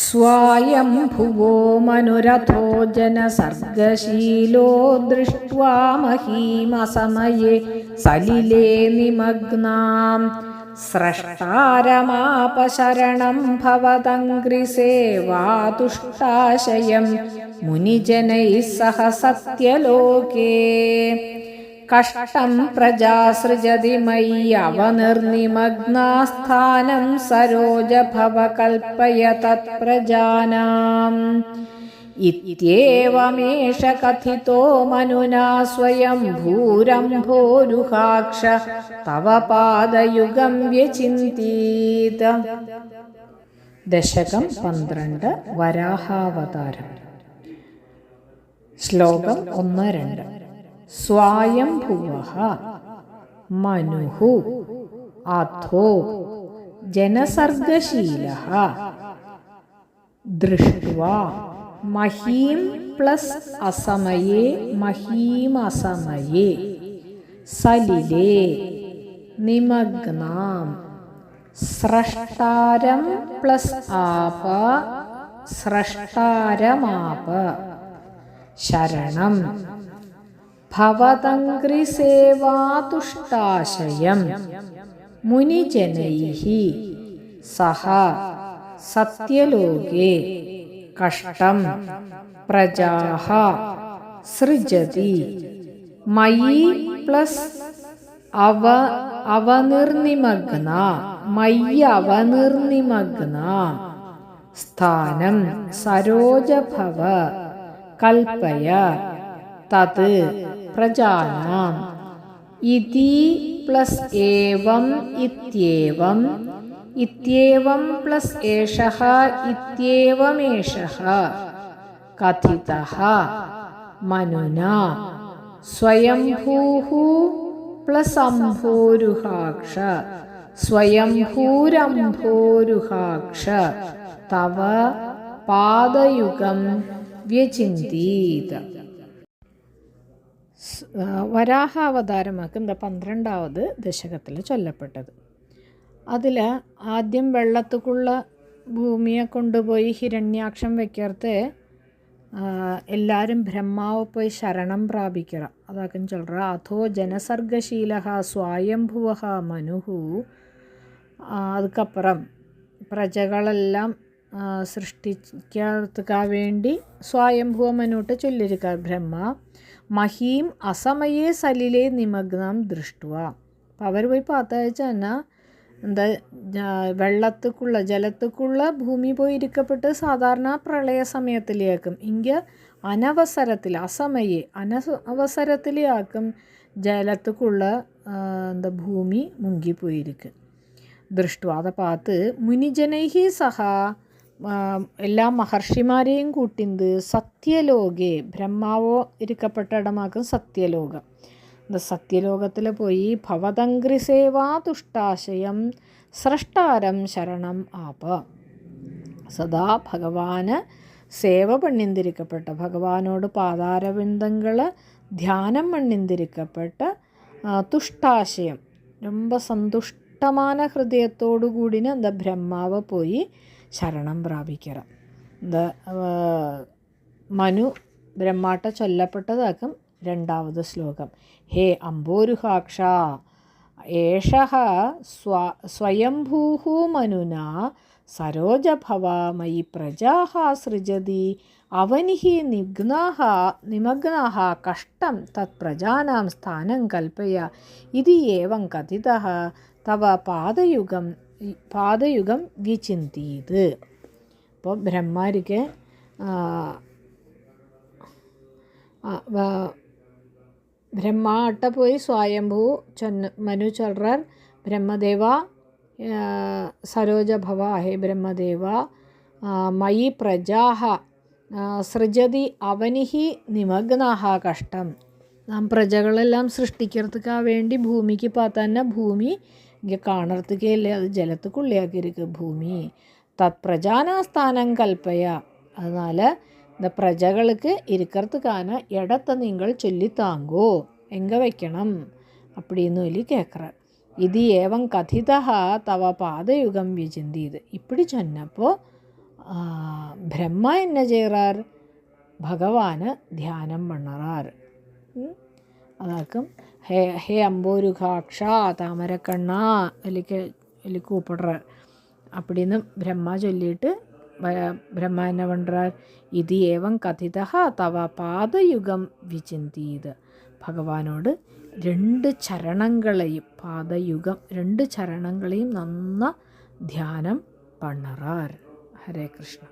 स्वायम्भुवो मनुरथो जनसर्गशीलो दृष्ट्वा महीमसमये सलिले निमग्नाम्। स्रष्टारमापशरणं भवदङ्घ्रिसेवातुष्टाशयं मुनिजनैः सह सत्यलोके। കഷ്ടം പ്രജാസൃജതി മയ്യവനിർനിമഗ്നാസ്ഥാനം സരോജഭവ കൽപ്പയ തത്പ്രജാനാം ഇത്യേവമേഷ കഥിതോ മനുനാ സ്വയം ഭൂരംഭോരുഹാക്ഷ തവ പാദയുഗം വ്യചിന്തീത. ദശകം പന്ത്രണ്ട് വരാഹാവതാരം. ശ്ലോകം ഒന്ന് രണ്ട്. സ്വായംഭുവ മനുഹു. അഥോ. ജനസർഗശീല. ദൃഷ്ട്വാ. മഹീം പ്ലസ് അസമയേ മഹീമസമയേ സലിലേ. നിമഗ്നാം. സ്രഷ്ടാരം പ്ലസ് ആപ. സ്രഷ്ടാരമാപ. ശരണം. ഭവതങ്ക്രിസേവാതുഷ്ടാശയം മുനിജനൈः സഹ. സത്യലോകേ. കഷ്ടം. പ്രജാഹ. സൃജതി. മയി പ്ലസ് അവ അവനിർനിമഗ്ന. മയ്യവനിർനിമഗ്ന സ്ഥാനം. സരോജഭവ. കൽപ്പയ. തത്. പ്രജാനാം. ഇതി പ്ലസ് ഏവം ഇത്യേവം. ഇത്യേവം പ്ലസ് ഏഷഃ ഇത്യേവമേഷഃ കഥിതഃ മനുനാ സ്വയംഭൂः പ്ലസ് അംഭോരുഹാക്ഷ. സ്വയംഭൂരംഭോരുഹാക്ഷ. തവ പാദയുഗം വ്യചിന്തീത. വരാഹ അവതാരമാക്ക് എന്താ പന്ത്രണ്ടാവത് ദശകത്തിൽ ചൊല്ലപ്പെട്ടത്. അതിൽ ആദ്യം വെള്ളത്തുക്കുള്ള ഭൂമിയെ കൊണ്ടുപോയി ഹിരണ്യാക്ഷം വെക്കർത്ത് എല്ലാവരും ബ്രഹ്മാവ് പോയി ശരണം പ്രാപിക്കുക അതാക്കും ചൊല്ലറ അഥോ ജനസർഗശീല സ്വായംഭുവ മനുഹു. അതുക്കപ്പുറം പ്രജകളെല്ലാം സൃഷ്ടിക്കാൻ വേണ്ടി സ്വയംഭൂമനോട്ട് ചൊല്ലിരിക്ക ബ്രഹ്മ മഹീം അസമയേ സലിലെ നിമഗ്നം ദൃഷ്ടുവ. അപ്പോൾ അവർ പോയി പാത്തയച്ച തന്നെ എന്താ വെള്ളത്തക്കുള്ള ജലത്തക്കുള്ള ഭൂമി പോയി ഇരിക്കപ്പെട്ട് സാധാരണ പ്രളയ സമയത്തിലേക്കും ഇങ്ക അനവസരത്തിൽ അസമയെ അനവസരത്തിലേക്കും ജലത്തക്കുള്ള എന്താ ഭൂമി മുങ്ങിപ്പോയിരിക്കും. ദൃഷ്ടു അതെ പാത്ത് മുനിജനൈഹി സഹ എല്ലാ മഹർഷിമാരെയും കൂട്ടിന്ത് സത്യലോകെ ബ്രഹ്മാവോ ഇരിക്കപ്പെട്ട ഇടമാക്കും സത്യലോകം. இந்த சத்தியலோகத்தில் പോയി பவதங்கிரி സേവാ துஷ்டாசயம் சிரஷ்டாரம் ശരണം ആപ. സദാ பகவான സേവ പണ്ണിന്തിരിക്കപ്പെട്ട ഭഗവാനോട് പാതാരബിന്ദങ്ങൾ ധ്യാനം പണിന്തിരിക്കപ്പെട്ട തുഷ്ടാശയം. ரொம்ப സന്തുഷ്ടமான ഹൃദയത്തോടു കൂടിന് എന്താ ബ്രഹ്മാവ് പോയി ശരണം പ്രാപിക്കണം. മനു ബ്രഹ്മാട്ട ചൊല്ലപ്പെട്ടതാക്കും രണ്ടാമത് ശ്ലോകം. ഹേ അംബോരുഹാക്ഷ ഏഷ സ്വ സ്വയംഭൂഹു മനുന സരോജഭവ മയി സൃജതി അവനിः നിഗ്നാः നിമഗ്നാः കഷ്ടം തത് പ്രജാനാം സ്ഥാനം കൽപ്പയ ഇതി ഏവം കഥിത തവ പാദയുഗം പാതയുഗം വിചിന്തീത്. അപ്പോൾ ബ്രഹ്മാരിക്ക് ബ്രഹ്മാട്ട പോയി സ്വയംഭൂ ചൊന്ന മനു ചൊറർ ബ്രഹ്മദേവ സരോജഭവ ഹേ ബ്രഹ്മദേവ മയി പ്രജാഹ സൃജതി അവനിഹി നിമഗ്നാഹ കഷ്ടം. നാം പ്രജകളെല്ലാം സൃഷ്ടിക്കർത്തുക്കാൻ വേണ്ടി ഭൂമിക്ക് തന്നെ ഭൂമി ഇങ്ങനെ കാണർത്തുക്കേ ഇല്ലേ അത് ജലത്തുക്കുള്ളിയാക്കിയിരിക്കുക ഭൂമി തത് പ്രജാനാസ്ഥാനം കൽപ്പയ அதனால் இந்த பிரஜகளுக்கு இருக்கிறதுக்கான இடத்த நீங்கள் சொல்லி தாங்கோ எங்கே வைக்கணும் அப்படின்னு சொல்லி கேட்குறார் இது ஏவம் கதிதா தவ பாதயுகம் விஜிந்தி இது இப்படி சொன்னப்போ பிரம்மா என்ன செய்கிறார் ഭഗവാന് ധ്യാനം പണ്ണറാർ അതാക്കും. ഹേ ഹേ അമ്പോരുഘാക്ഷ താമരക്കണ്ണ എലിക്ക് എലിക്കൂപ്പടർ അപ്പടിന്ന് ബ്രഹ്മ ചൊല്ലിയിട്ട് ബ്രഹ്മാനെ പണ്ടാർ ഇത് ഏവം കഥിത തവ പാദയുഗം വിചിന്തിയത് ഭഗവാനോട് രണ്ട് ചരണങ്ങളെയും പാദയുഗം രണ്ട് ചരണങ്ങളെയും നന്ന ധ്യാനം പണറാർ. ഹരേ കൃഷ്ണ.